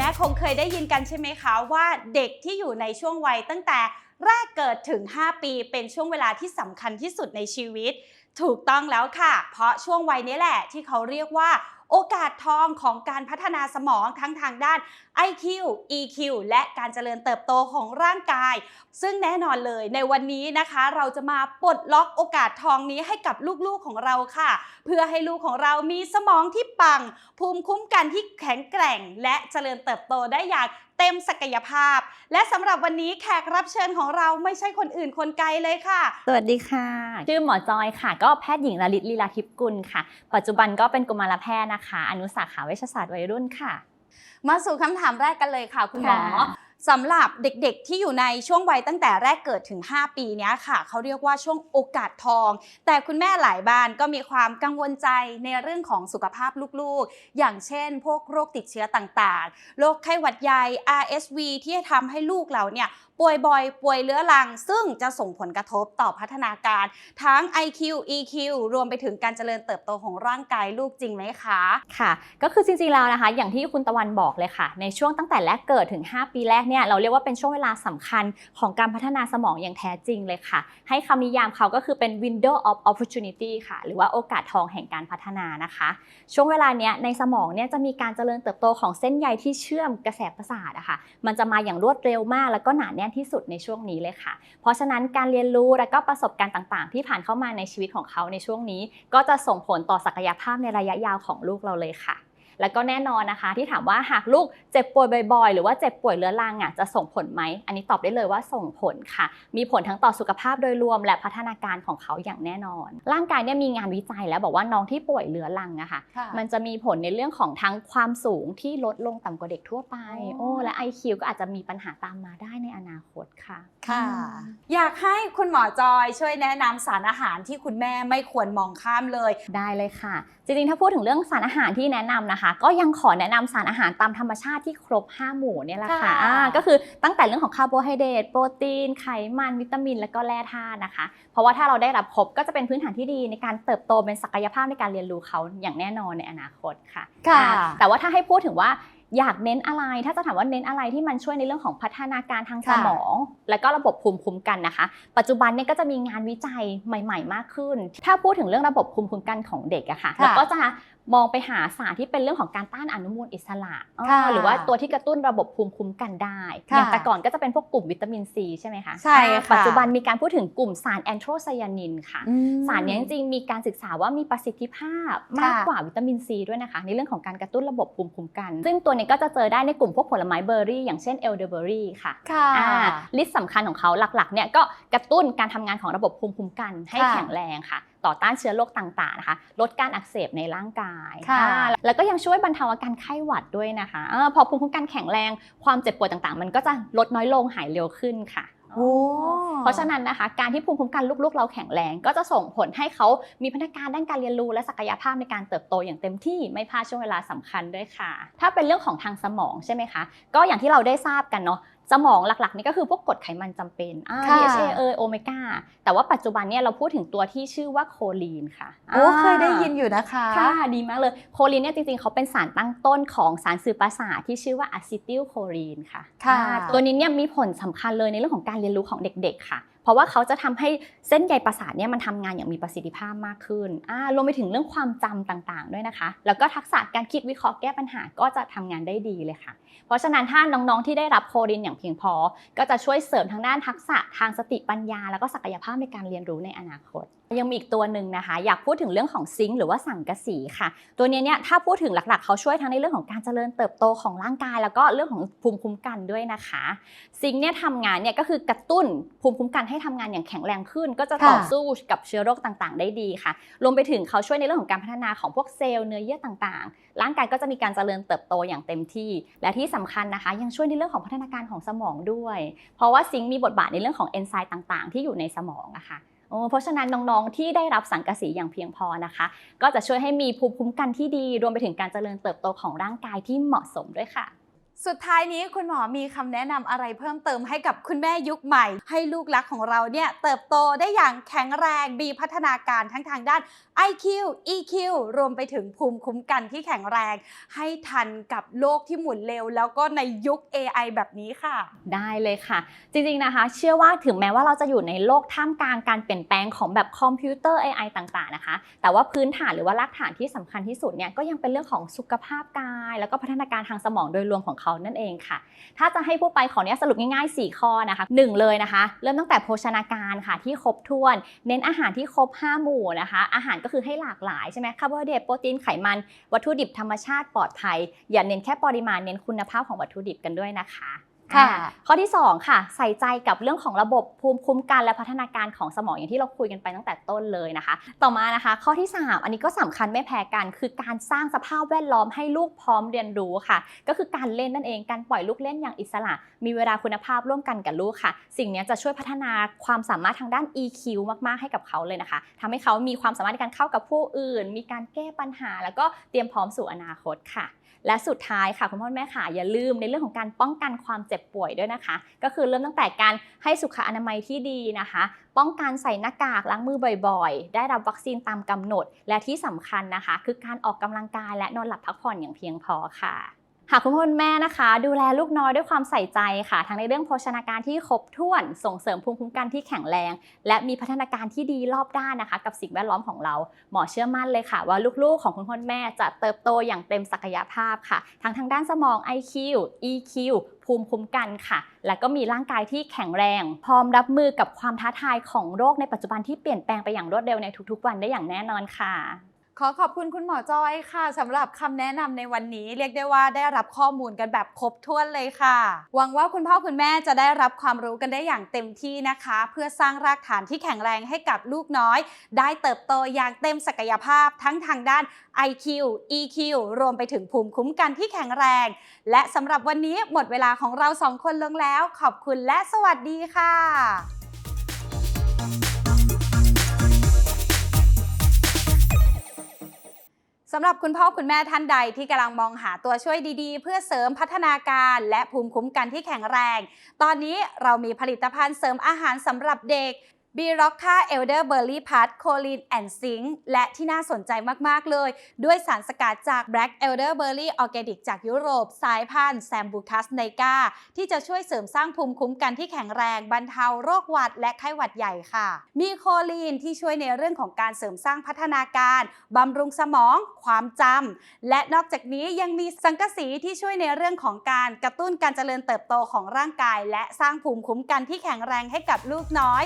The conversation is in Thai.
แม่คงเคยได้ยินกันใช่ไหมคะว่าเด็กที่อยู่ในช่วงวัยตั้งแต่แรกเกิดถึง 5 ปีเป็นช่วงเวลาที่สำคัญที่สุดในชีวิต ถูกต้องแล้วค่ะ เพราะช่วงวัยนี้แหละที่เขาเรียกว่า โอกาสทองของการพัฒนาสมองทั้งทางด้าน IQ EQ และการเจริญเติบโตของร่างกาย ซึ่งแน่นอนเลยในวันนี้นะคะ เราจะมาปลดล็อกโอกาสทองนี้ให้กับลูกๆของเราค่ะ เพื่อให้ลูกของเรามีสมองที่ปัง ภูมิคุ้มกันที่แข็งแกร่ง และเจริญเติบโตได้อย่าง เต็มศักยภาพ และสำหรับวันนี้แขกรับเชิญของเราไม่ใช่คนอื่นคนไกลเลยค่ะ สวัสดีค่ะ ชื่อหมอจอยค่ะ ก็แพทย์หญิงลลิตลีลาทิพย์กุลค่ะ ปัจจุบันก็เป็นกุมารแพทย์นะคะ อนุสาขาเวชศาสตร์วัยรุ่นค่ะ มาสู่คำถามแรกกันเลยค่ะคุณหมอค่ะ สำหรับเด็กๆ ที่อยู่ในช่วงวัยตั้งแต่แรกเกิดถึง 5 ปีนี้ค่ะเขาเรียกว่าช่วงโอกาสทอง แต่คุณแม่หลายบ้านก็มีความกังวลใจในเรื่องของสุขภาพลูกๆ อย่างเช่น พวกโรคติดเชื้อต่างๆ โรคไข้หวัดใหญ่ RSV ที่ทำให้ลูกเราเนี่ยป่วยบ่อย ป่วยเรื้อรัง ซึ่งจะส่งผลกระทบต่อพัฒนาการ ทั้ง IQ EQ รวมไปถึงการเจริญเติบโตของร่างกายลูกจริงไหมคะ ค่ะ ก็คือจริงๆแล้วนะคะ อย่างที่คุณตะวันบอกเลยค่ะ ในช่วงตั้งแต่แรกเกิดถึง 5 ปีแรกเนี่ยเราเรียกว่าเป็นช่วงเวลาสำคัญของการพัฒนาสมองอย่างแท้จริงเลยค่ะ ให้คำนิยามเขาก็คือเป็น window of opportunity ค่ะ หรือว่าโอกาสทองแห่งการพัฒนานะคะ ช่วงเวลาเนี้ยในสมองเนี่ยจะมีการเจริญเติบโตของเส้นใยที่เชื่อมกระแสประสาทอะค่ะมันจะมาอย่างรวดเร็วมาก แล้วก็หนาแน่นที่สุดในช่วงนี้เลยค่ะ เพราะฉะนั้นการเรียนรู้และก็ประสบการณ์ต่างๆ ที่ผ่านเข้ามาในชีวิตของเขาในช่วงนี้ ก็จะส่งผลต่อศักยภาพในระยะยาวของลูกเราเลยค่ะ แล้วก็แน่นอนนะคะ ที่ถามว่าหากลูกเจ็บป่วยบ่อยๆ หรือว่าเจ็บป่วยเรื้อรังอะจะส่งผลไหม อันนี้ตอบได้เลยว่าส่งผลค่ะ มีผลทั้งต่อสุขภาพโดยรวม และพัฒนาการของเขาอย่างแน่นอน ร่างกายเนี่ยมีงานวิจัยแล้วบอกว่าน้องที่ป่วยเรื้อรังอะค่ะ มันจะมีผลในเรื่องของทั้งความสูงที่ลดลงต่ำกว่าเด็กทั่วไปอ๋อโอ้และ IQ ก็อาจจะมีปัญหาตามมาได้ในอนาคตค่ะค่ะ อยากให้คุณหมอจอยช่วยแนะนำสารอาหารที่คุณแม่ไม่ควรมองข้ามเลย ได้เลยค่ะ จริงๆถ้าพูดถึงเรื่องสารอาหารที่แนะนำนะคะก็ยังขอแนะนำสารอาหารตามธรรมชาติที่ครบ 5 หมู่เนี่ยแหละค่ะค่ะอ่าก็คือตั้งแต่เรื่องของคาร์โบไฮเดรตโปรตีน ไขมัน วิตามิน และก็แร่ธาตุนะคะ เพราะว่าถ้าเราได้รับครบก็จะเป็นพื้นฐานที่ดีในการเติบโตเป็นศักยภาพในการเรียนรู้เขาอย่างแน่นอนในอนาคตค่ะค่ะอ่าแต่ว่าถ้าให้พูดถึงว่า อยากเน้นอะไร ถ้าจะถามว่าเน้นอะไรที่มันช่วยในเรื่องของพัฒนาการทางสค่ะมอง และก็ระบบภูมิคุ้มกันนะคะ ปัจจุบันเนี่ยก็จะมีงานวิจัยใหม่ ๆ มากขึ้น ถ้าพูดถึงเรื่องระบบภูมิคุ้มกันของเด็กอะค่ะค่ะแล้วก็จะมองไปหาสารที่เป็นเรื่องของการต้านอนุมูลอิสระค่ะหรือว่าตัวที่กระตุ้นระบบภูมิคุ้มกันได้ค่ะอย่างแต่ก่อนก็จะเป็นพวกกลุ่มวิตามินซีใช่ไหมคะ ใช่อ่าค่ะ ปัจจุบันมีการพูดถึงกลุ่มสารแอนโทรไซยานินค่ะอืมสารเนี้ยจริงๆ มีการศึกษาว่ามีประสิทธิภาพมากค่ะกว่าวิตามินซีด้วยนะคะ ในเรื่องของการกระตุ้นระบบภูมิคุ้มกัน ซึ่งตัวนี้ก็จะเจอได้ในกลุ่มพวกผลไม้เบอร์รี่ อย่างเช่นเอลเดอร์เบอรี่ค่ะค่ะอ่าฤทธิ์สำคัญของเขาหลักๆเนี่ยก็กระตุ้นการทำงานของระบบภูมิคุ้มกันให้ค่ะแข็งแรงค่ะ ต่อต้านเชื้อโรคต่างๆนะคะ ลดการอักเสบในร่างกายค่ะอ่าแล้วก็ยังช่วยบรรเทาอาการไข้หวัดด้วยนะคะอาพอภูมิคุ้มกันแข็งแรงความเจ็บป่วยต่างๆ มันก็จะลดน้อยลงหายเร็วขึ้นค่ะโอ้ เพราะฉะนั้นนะคะ การที่ภูมิคุ้มกันลูกๆ เราแข็งแรง ก็จะส่งผลให้เขามีพัฒนาการด้านการเรียนรู้และศักยภาพในการเติบโตอย่างเต็มที่ไม่พลาดช่วงเวลาสำคัญด้วยค่ะ ถ้าเป็นเรื่องของทางสมองใช่ไหมคะ ก็อย่างที่เราได้ทราบกันเนาะ สมองหลักๆนี่ก็คือพวกกรดไขมันจำเป็นอ่าค่ะ DHA เอยโอเมก้า แต่ว่าปัจจุบันเนี่ยเราพูดถึงตัวที่ชื่อว่าโคลีนค่ะ โอ้อ่าเคยได้ยินอยู่นะคะ ค่ะ ดีมากเลย โคลีนเนี่ยจริงๆ เขาเป็นสารตั้งต้นของสารสื่อประสาทที่ชื่อว่าอะซิติลโคลีนค่ะ ค่ะอ่าตัวนี้เนี่ยมีผลสำคัญเลยในเรื่องของการเรียนรู้ของเด็กๆค่ะเพ ราะว่าเขาจะทำให้เส้นใยประสาทเนี่ยมันทำงานอย่างมีประสิทธิภาพมากขึ้นรวมไปถึงเรื่องความจำต่างๆ ด้วยนะคะ แล้วก็ทักษะการคิดวิเคราะห์แก้ปัญหาก็จะทำงานได้ดีเลยค่ะ เพราะฉะนั้นถ้าน้องๆที่ได้รับโคดินอย่างเพียงพอ ก็จะช่วยเสริมทางด้านทักษะทางสติปัญญา แล้วก็ศักยภาพในการเรียนรู้ในอนาคต ยังมีอีกตัวหนึ่งนะคะ อยากพูดถึงเรื่องของซิงค์หรือว่าสังกะสีค่ะ ตัวนี้เนี่ยถ้าพูดถึงหลักๆ เขาช่วยทั้งในเรื่องของการเจริญเติบโตของร่างกาย แล้วก็เรื่องของภูมิคุ้มกันด้วยนะคะ ซิงค์เนี่ยทำงานเนี่ยก็คือกระตุ้นภูมิคุ้มกันให้ทำงานอย่างแข็งแรงขึ้น ก็จะต่อสู้กับเชื้อโรคต่างๆ ได้ดีค่ะ รวมไปถึงเขาช่วยในเรื่องของการพัฒนาของพวกเซลล์เนื้อเยื่อต่างๆ ร่างกายก็จะมีการเจริญเติบโตอย่างเต็มที่ และที่สำคัญนะคะ ยังช่วยในเรื่องของพัฒนาการของสมองด้วย เพราะว่าซิงค์มีบทบาทในเรื่องของเอนไซม์ต่าง ๆ ที่อยู่ในสมองอะค่ะ เพราะฉะนั้นน้องๆ ที่ได้รับสังกะสีอย่างเพียงพอนะคะ ก็จะช่วยให้มีภูมิคุ้มกันที่ดี รวมไปถึงการเจริญเติบโตของร่างกายที่เหมาะสมด้วยค่ะ สุดท้ายนี้คุณหมอมีคำแนะนำอะไรเพิ่มเติมให้กับคุณแม่ยุคใหม่ ให้ลูกรักของเราเนี่ยเติบโตได้อย่างแข็งแรงมีพัฒนาการทั้งทางด้าน IQ EQ รวมไปถึงภูมิคุ้มกันที่แข็งแรง ให้ทันกับโลกที่หมุนเร็ว แล้วก็ในยุค AI แบบนี้ค่ะ ได้เลยค่ะ จริงๆนะคะ เชื่อว่าถึงแม้ว่าเราจะอยู่ในโลกท่ามกลางการเปลี่ยนแปลงของแบบคอมพิวเตอร์ AI ต่างๆนะคะ แต่ว่าพื้นฐานหรือว่ารากฐานที่สำคัญที่สุดเนี่ยก็ยังเป็นเรื่องของสุขภาพกาย แล้วก็พัฒนาการทางสมองโดยรวมของเขานั่นเองค่ะ ถ้าจะให้ผู้ไปขอเนี้ยสรุปง่ายๆ 4 ข้อนะคะ 1 เลยนะคะ เริ่มตั้งแต่โภชนาการค่ะที่ครบถ้วน เน้นอาหารที่ครบ 5 หมู่นะคะ อาหารก็คือให้หลากหลายใช่ไหมคาร์โบไฮเดรตโปรตีนไขมัน วัตถุดิบธรรมชาติปลอดภัย อย่าเน้นแค่ปริมาณเน้นคุณภาพของวัตถุดิบกันด้วยนะคะ ค่ะข้อที่ 2 ค่ะ ใส่ใจกับเรื่องของระบบภูมิคุ้มกันและพัฒนาการของสมองอย่างที่เราคุยกันไปตั้งแต่ต้นเลยนะคะ ต่อมานะคะ ข้อที่ 3 อันนี้ก็สำคัญไม่แพ้กัน คือการสร้างสภาพแวดล้อมให้ลูกพร้อมเรียนรู้ค่ะ ก็คือการเล่นนั่นเองการปล่อยลูกเล่นอย่างอิสระ มีเวลาคุณภาพร่วมกันกับลูกค่ะ สิ่งนี้จะช่วยพัฒนาความสามารถทางด้าน EQ มากๆให้กับเขาเลยนะคะทำให้เขามีความสามารถในการเข้ากับผู้อื่น มีการแก้ปัญหา แล้วก็เตรียมพร้อมสู่อนาคตค่ะ และสุดท้ายค่ะคุณพ่อแม่ค่ะอย่าลืมในเรื่องของการป้องกันความเจ็บป่วยด้วยนะคะ ก็คือเริ่มตั้งแต่การให้สุขอนามัยที่ดีนะคะ ป้องกันใส่หน้ากากล้างมือบ่อยๆ ได้รับวัคซีนตามกำหนด และที่สำคัญนะคะ คือการออกกำลังกายและนอนหลับพักผ่อนอย่างเพียงพอค่ะ หากคุณพ่อคุณแม่นะคะ ดูแลลูกน้อยด้วยความใส่ใจค่ะ ทั้งในเรื่องโภชนาการที่ครบถ้วน ส่งเสริมภูมิคุ้มกันที่แข็งแรง และมีพัฒนาการที่ดีรอบด้านนะคะ กับสิ่งแวดล้อมของเรา หมอเชื่อมั่นเลยค่ะ ว่าลูกๆ ของคุณพ่อคุณแม่จะเติบโตอย่างเต็มศักยภาพค่ะ ทั้งทางด้านสมอง IQ EQ ภูมิคุ้มกันค่ะ และก็มีร่างกายที่แข็งแรง พร้อมรับมือกับความท้าทายของโรคในปัจจุบันที่เปลี่ยนแปลงไปอย่างรวดเร็วในทุกๆ วันได้อย่างแน่นอนค่ะ ขอขอบคุณคุณหมอจอยค่ะสำหรับคำแนะนำในวันนี้เรียกได้ว่าได้รับข้อมูลกันแบบครบถ้วนเลยค่ะ หวังว่าคุณพ่อคุณแม่จะได้รับความรู้กันได้อย่างเต็มที่นะคะ เพื่อสร้างรากฐานที่แข็งแรงให้กับลูกน้อย ได้เติบโตอย่างเต็มศักยภาพทั้งทางด้าน IQ EQ รวมไปถึงภูมิคุ้มกันที่แข็งแรง และสำหรับวันนี้หมดเวลาของเราสองคนลงแล้ว ขอบคุณและสวัสดีค่ะ สำหรับคุณพ่อคุณแม่ท่านใดที่กำลังมองหาตัวช่วยดีๆ เพื่อเสริมพัฒนาการและภูมิคุ้มกันที่แข็งแรง ตอนนี้เรามีผลิตภัณฑ์เสริมอาหารสำหรับเด็ก b ีร็อกค่าเอลเดอร์เบอร์รี่พัทโคลีนแอนซิงและที่น่าสนใจมาก ๆ เลย ด้วยสารสกัดจาก Black Elderberry Organic จากยุโรป สายพันธุ์แซมบูคัสไนกาที่จะช่วยเสริมสร้างภูมิคุ้มกันที่แข็งแรง บรรเทาโรคหวัดและไข้หวัดใหญ่ค่ะ มีโคลีนที่ช่วยในเรื่องของการเสริมสร้างพัฒนาการบำรุงสมอง ความจำและนอกจากนี้ยังมีสังกะสีที่ช่วยในเรื่องของการกระตุ้นการเจริญเติบโตของร่างกาย และสร้างภูมิคุ้มกันที่แข็งแรงให้กับลูกน้อย